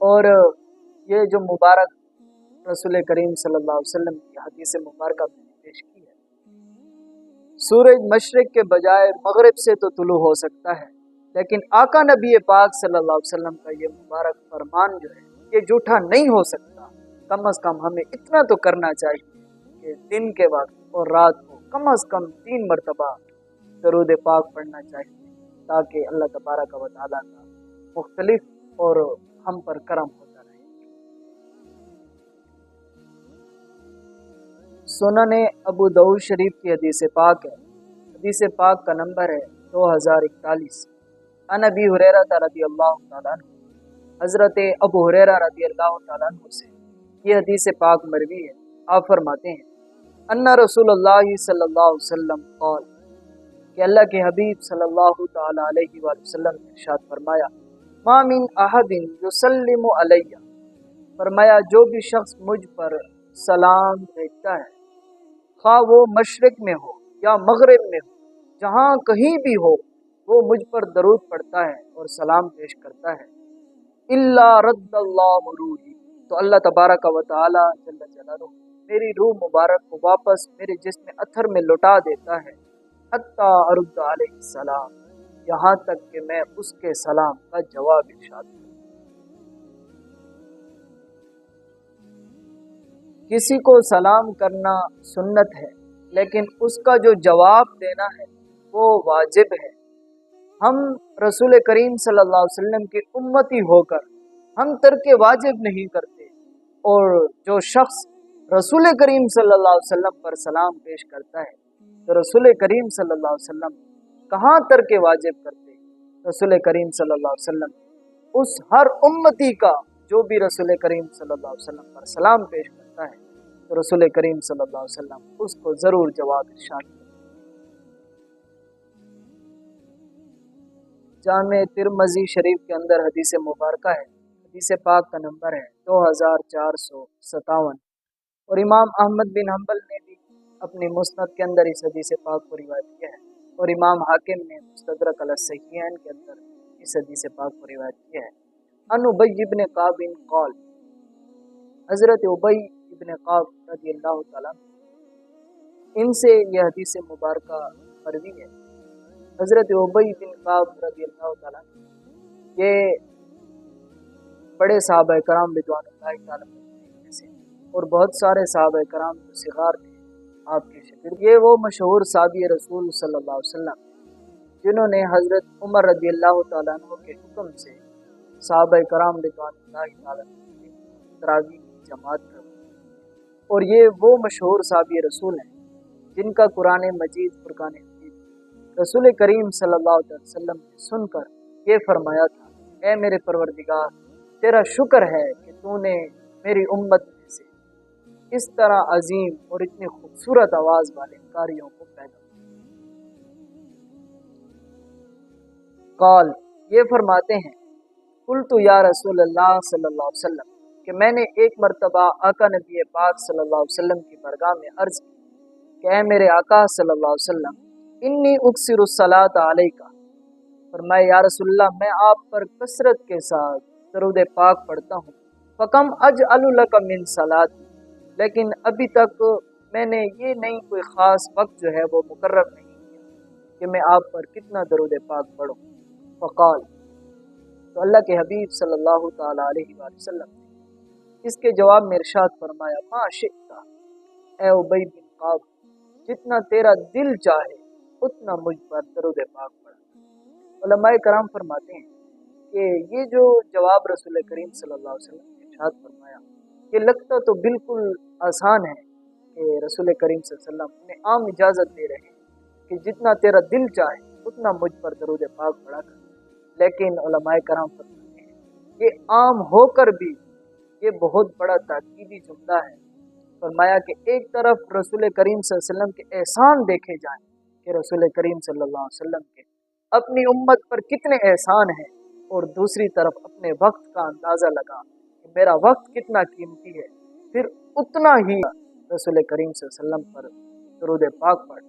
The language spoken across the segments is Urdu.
اور یہ جو مبارک رسول کریم صلی اللہ علیہ وسلم کی حدیث مبارکہ میں نے پیش کی ہے۔ سورج مشرق کے بجائے مغرب سے تو طلوع ہو سکتا ہے، لیکن آقا نبی پاک صلی اللہ علیہ وسلم کا یہ مبارک فرمان جو ہے، یہ جھوٹا نہیں ہو سکتا۔ کم از کم ہمیں اتنا تو کرنا چاہیے کہ دن کے وقت اور رات کو کم از کم تین مرتبہ درود پاک پڑھنا چاہیے، تاکہ اللہ تبارک و تعالیٰ کا مختلف اور ہم پر کرم ہوتا رہے۔ سنن ابو دعود شریف کی حدیث پاک ہے۔ حدیث پاک کا نمبر ہے دو ہزار اکتالیس۔ ان ابی حریرہ رضی اللہ تعالیٰ عنہ۔ حضرت ابو حریرہ رضی اللہ تعالیٰ عنہ سے یہ حدیث پاک مروی ہے۔ آپ فرماتے ہیں، ان رسول اللہ صلی اللہ علیہ وسلم قال، کہ اللہ کے حبیب صلی اللہ تعالی علیہ وآلہ وسلم نے ارشاد فرمایا ما من احد یسلم علیہ فرمایا، جو بھی شخص مجھ پر سلام بھیجتا ہے، خواہ وہ مشرق میں ہو یا مغرب میں ہو، جہاں کہیں بھی ہو، وہ مجھ پر درود پڑھتا ہے اور سلام پیش کرتا ہے۔ اللہ رد اللہ روحی۔ تو اللہ تبارک و تعالی جل جلالہ میری روح مبارک کو واپس میرے جسم اتھر میں لوٹا دیتا ہے۔ حتیٰ ارد علیہ السلام۔ یہاں تک کہ میں اس کے سلام کا جواب ارشاد کروں۔ کسی کو سلام کرنا سنت ہے، لیکن اس کا جو جواب دینا ہے، وہ واجب ہے۔ ہم رسول کریم صلی اللہ علیہ وسلم کی امتی ہو کر ہم ترک واجب نہیں کرتے، اور جو شخص رسول کریم صلی اللہ علیہ وسلم پر سلام پیش کرتا ہے، تو رسول کریم صلی اللہ علیہ وسلم کہاں تر کے واجب کرتے رسول کریم صلی اللہ علیہ وسلم اس ہر امتی کا جو بھی رسول کریم صلی اللہ علیہ وسلم پر سلام پیش کرتا ہے، تو رسول کریم صلی اللہ علیہ وسلم اس کو ضرور جواب ارشاد جامع ترمزی شریف کے اندر حدیث مبارکہ ہے۔ حدیث پاک کا نمبر ہے دو ہزار چار سو ستاون۔ اور امام احمد بن حنبل نے بھی اپنی مسند کے اندر اس حدیث پاک کو روایت کیا ہے۔ اور امام حاکم نے مستدرک الصحیحین کے اندر اس حدیث پاک کو روایت کیا ہے۔ ان ابی ابن قاب ان قول حضرت ابی ابن قاب رضی اللہ تعالیٰ ان سے یہ حدیث مبارکہ مروی ہے۔ حضرت ابی بن قاب رضی اللہ تعالیٰ یہ بڑے صحابہ کرام بدوان اللہ تعالیٰ اور بہت سارے صحابہ کرام جو سغار تھے آپ کے شکر یہ وہ مشہور صحابی رسول صلی اللہ علیہ وسلم جنہوں نے حضرت عمر رضی اللہ تعالیٰ عنہ کے حکم سے صحابہ کرام رضوان اللہ تعالیٰ تراوی کی جماعت کر اور یہ وہ مشہور صحابی رسول ہیں جن کا قرآن مجید، فرقان حمید، رسول کریم صلی اللہ علیہ وسلم نے سن کر یہ فرمایا تھا، اے میرے پروردگار، تیرا شکر ہے کہ تو نے میری امت اس طرح عظیم اور اتنی خوبصورت آواز والے کاریوں کو پیدا قال، یہ فرماتے ہیں کل تو یا رسول اللہ صلی اللہ علیہ وسلم، کہ میں نے ایک مرتبہ آقا نبی پاک صلی اللہ علیہ وسلم کی برگاہ میں عرض کی کہ اے میرے آقا صلی اللہ علیہ وسلم، انی اکثر الصلاۃ علیہ کا فرمائے یا رسول اللہ، میں آپ پر کثرت کے ساتھ درود پاک پڑھتا ہوں۔ فکم اج الک من صلاتی۔ لیکن ابھی تک میں نے یہ نہیں کوئی خاص وقت جو ہے وہ مقرر نہیں کیا کہ میں آپ پر کتنا درود پاک پڑھوں۔ فقال، تو اللہ کے حبیب صلی اللہ تعالیٰ علیہ وآلہ وسلم نے اس کے جواب میں ارشاد فرمایا، ما شکتا اے عبی بن قاب جتنا تیرا دل چاہے اتنا مجھ پر درود پاک پڑھا۔ علماء کرام فرماتے ہیں کہ یہ جو جواب رسول کریم صلی اللہ علیہ وسلم نے ارشاد فرمایا یہ لگتا تو بالکل آسان ہے کہ رسول کریم صلی اللہ علیہ وسلم انہیں عام اجازت دے رہے ہیں کہ جتنا تیرا دل چاہے اتنا مجھ پر درود پاک پڑا کر۔ لیکن علماء کرام فرماتے ہیں، یہ عام ہو کر بھی یہ بہت بڑا تاکیدی جملہ ہے۔ فرمایا کہ ایک طرف رسول کریم صلی اللہ علیہ وسلم کے احسان دیکھے جائیں کہ رسول کریم صلی اللہ علیہ وسلم کے اپنی امت پر کتنے احسان ہیں اور دوسری طرف اپنے وقت کا اندازہ لگا۔ میرا وقت کتنا قیمتی ہے؟ پھر اتنا ہی رسول کریم صلی اللہ علیہ وسلم پر درود پاک پڑھ۔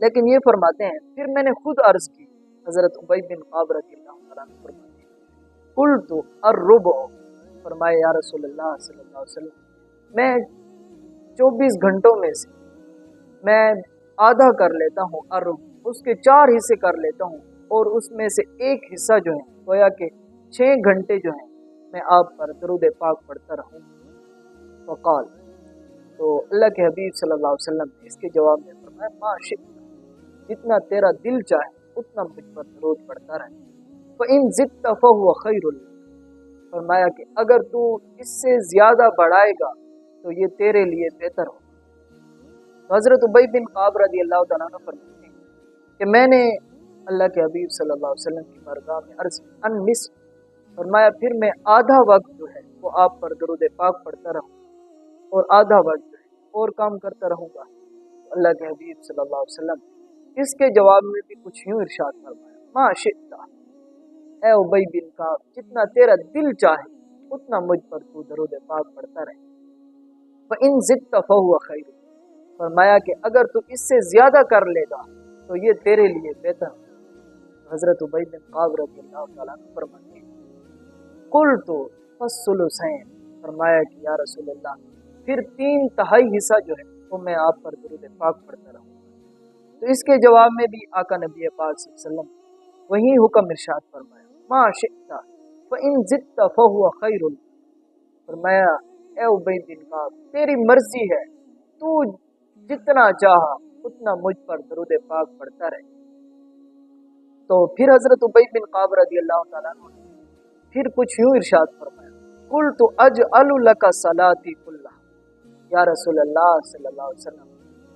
لیکن یہ فرماتے ہیں، پھر میں نے خود عرض کی، حضرت عبی بن قاب رضی اللہ عنہ فرماتے ہیں کل تو الربع۔ فرمائے یا رسول اللہ صلی اللہ علیہ وسلم، میں چوبیس گھنٹوں میں سے میں آدھا کر لیتا ہوں اور اس کے چار حصے کر لیتا ہوں اور اس میں سے ایک حصہ جو ہے، گویا کہ چھ گھنٹے جو ہیں میں آپ پر درود پاک پڑھتا رہوں۔ وقال تو اللہ کے حبیب صلی اللہ علیہ وسلم نے اس کے جواب میں فرمایا ما شکتا جتنا تیرا دل چاہے، اتنا مجھ پر درود پڑھتا رہے۔ فَإِن زِدْتَ فَهُوَ خَيْرُ اللَّهِ فرمایا کہ اگر تو اس سے زیادہ بڑھائے گا، تو یہ تیرے لیے بہتر ہو تو حضرت عبی بن قاب رضی اللہ تعالیٰ عنہ فرماتے ہیں کہ میں نے اللہ کے حبیب صلی اللہ علیہ وسلم کی برگاہ میں عرض ان مصر فرمایا، پھر میں آدھا وقت جو ہے وہ آپ پر درود پاک پڑھتا رہوں اور آدھا وقت جو ہے اور کام کرتا رہوں گا۔ اللہ کے حبیب صلی اللہ علیہ وسلم، اس کے جواب میں بھی کچھ یوں ارشاد فرمایا، ما شئتا، اے عبی بن قاب جتنا تیرا دل چاہے، اتنا مجھ پر تو درود پاک پڑھتا رہے۔ فَإِن زِدْتَ فَهُوَ خَيْرُ۔ فرمایا کہ اگر تو اس سے زیادہ کر لے گا، تو یہ تیرے لیے بہتر۔ حضرت عبید بن قاب رضی اللہ تعالیٰ نے فرماتے ہیں کل تو فصل فرمایا کہ یا رسول اللہ، پھر تین تہائی حصہ جو ہے، وہ میں آپ پر درود پاک پڑھتا رہوں گا۔ تو اس کے جواب میں بھی آقا نبی پاک صلی اللہ علیہ وسلم وہی حکم ارشاد فرمایا۔ ما شئتا، فإن زدت فهو خیر فرمایا، اے عبید بن قاب تیری مرضی ہے، تو جتنا چاہا، اتنا مجھ پر درود پاک پڑھتا رہے۔ تو پھر حضرت عبید بن قاب رضی اللہ تعالیٰ نے پھر کچھ یوں ارشاد فرمایا کل تو اج کا سلاتی کلّہ یا رسول اللہ صلی اللہ علیہ وسلم،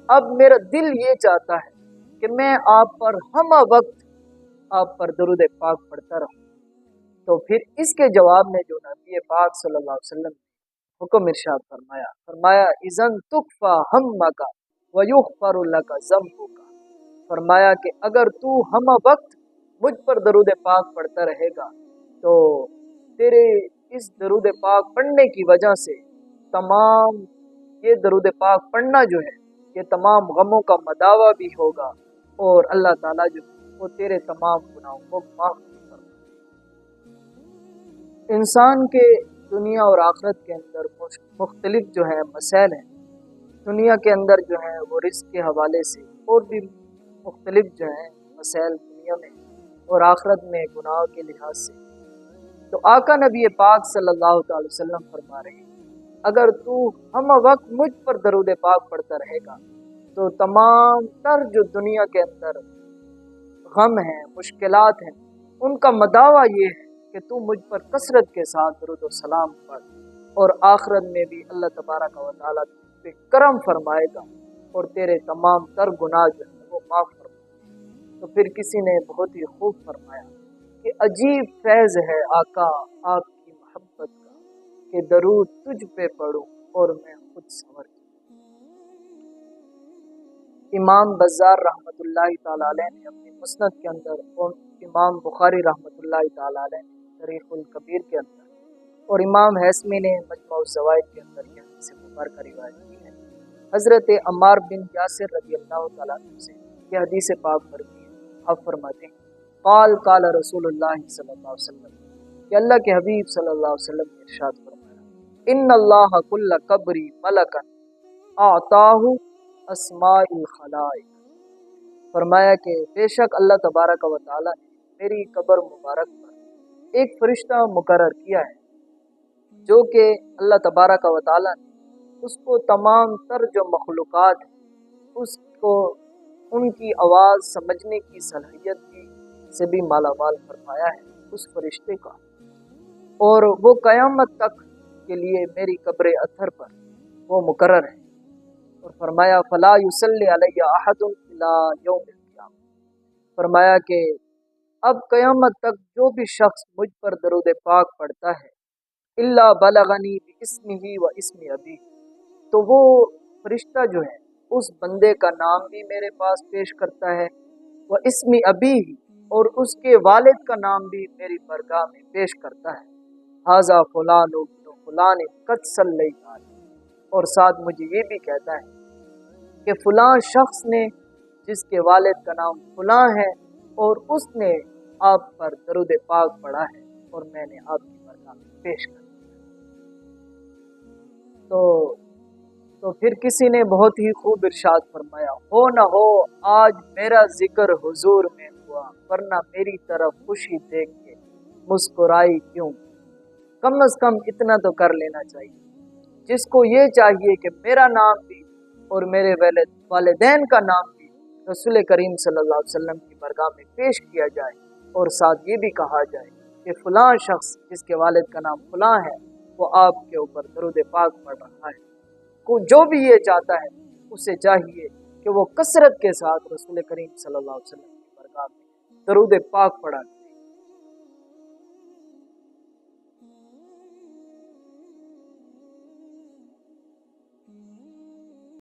اب میرا دل یہ چاہتا ہے کہ میں آپ پر ہم وقت آپ پر درود پاک پڑھتا رہوں۔ تو پھر اس کے جواب میں جو نبی پاک صلی اللہ علیہ وسلم نے حکم ارشاد فرمایا فرمایا ازن تکفا ہم کا ویغفر لک ذنبک۔ فرمایا کہ اگر تو ہم وقت مجھ پر درود پاک پڑھتا رہے گا تو تیرے اس درود پاک پڑھنے کی وجہ سے تمام یہ درود پاک پڑھنا جو ہے، یہ تمام غموں کا مداوع بھی ہوگا اور اللہ تعالیٰ جو وہ تیرے تمام گناہوں کو معاف کر انسان کے دنیا اور آخرت کے اندر مختلف جو ہے مسائل ہیں، دنیا کے اندر جو ہے وہ رزق کے حوالے سے اور بھی مختلف جو ہیں مسائل دنیا میں اور آخرت میں گناہ کے لحاظ سے۔ تو آقا نبی پاک صلی اللہ تعالی وسلم فرما رہے ہیں، اگر تو ہم وقت مجھ پر درود پاک پڑھتا رہے گا، تو تمام تر جو دنیا کے اندر غم ہیں، مشکلات ہیں، ان کا مداوع یہ ہے کہ تو مجھ پر کثرت کے ساتھ درود و سلام پڑھ، اور آخرت میں بھی اللہ تبارک و تعالیٰ پہ کرم فرمائے گا، اور تیرے تمام تر گناہ جو ہے وہ معاف فرمائے تو پھر کسی نے بہت ہی خوب فرمایا۔ کہ عجیب فیض ہے آقا آپ کی محبت کا کہ درود تجھ پہ پڑھوں اور میں خود سمر امام بزار رحمۃ اللہ تعالی علیہ نے اپنی مسند کے اندر اور امام بخاری رحمۃ اللہ تعالی علیہ نے تاریخ القبیر کے اندر اور امام حسمی نے مجموع الزوائد کے اندر یہ حدیث مبارکہ روایت حضرت عمار بن یاسر رضی اللہ تعالیٰ سے یہ حدیث پاک پر بھی آپ فرماتے ہیں قال قال رسول اللہ صلی اللہ علیہ وسلم، کہ اللہ کے حبیب صلی اللہ علیہ وسلم نے ارشاد فرمایا، ان اللہ کل قبری ملکن آتاہ اسماء الخلائق. فرمایا کہ بے شک اللہ تبارک و تعالیٰ نے میری قبر مبارک پر ایک فرشتہ مقرر کیا ہے، جو کہ اللہ تبارک و تعالیٰ نے اس کو تمام تر جو مخلوقات ہیں، اس کو ان کی آواز سمجھنے کی صلاحیت سے بھی مالا مال فرمایا ہے اس فرشتے کا۔ اور وہ قیامت تک کے لیے میری قبر اتھر پر وہ مقرر ہے۔ اور فرمایا، فلا یوسل علیہ احد یوم القیام فرمایا کہ اب قیامت تک جو بھی شخص مجھ پر درود پاک پڑھتا ہے اللہ بلغنی اسم ہی و اسم ابھی تو وہ فرشتہ جو ہے، اس بندے کا نام بھی میرے پاس پیش کرتا ہے وہ اسمی ابھی ہی۔ اور اس کے والد کا نام بھی میری برگاہ میں پیش کرتا ہے۔ حاضہ فلان فلان قد صلی اور ساتھ مجھے یہ بھی کہتا ہے کہ فلاں شخص نے جس کے والد کا نام فلاں ہے اور اس نے آپ پر درود پاک پڑھا ہے اور میں نے آپ کی برگاہ میں پیش کر تو تو پھر کسی نے بہت ہی خوب ارشاد فرمایا، ہو نہ ہو، آج میرا ذکر حضور میں ہوا ورنہ میری طرف خوشی دیکھ کے مسکرائی کیوں؟ کم از کم اتنا تو کر لینا چاہیے۔ جس کو یہ چاہیے کہ میرا نام بھی اور میرے والدین کا نام بھی رسول کریم صلی اللہ علیہ وسلم کی برگاہ میں پیش کیا جائے اور ساتھ یہ بھی کہا جائے کہ فلاں شخص جس کے والد کا نام فلاں ہے، وہ آپ کے اوپر درود پاک پڑھ رہا ہے۔ جو بھی یہ چاہتا ہے، اسے چاہیے کہ وہ کثرت کے ساتھ رسول کریم صلی اللہ علیہ وسلم کی برکات میں درود پاک پڑھا۔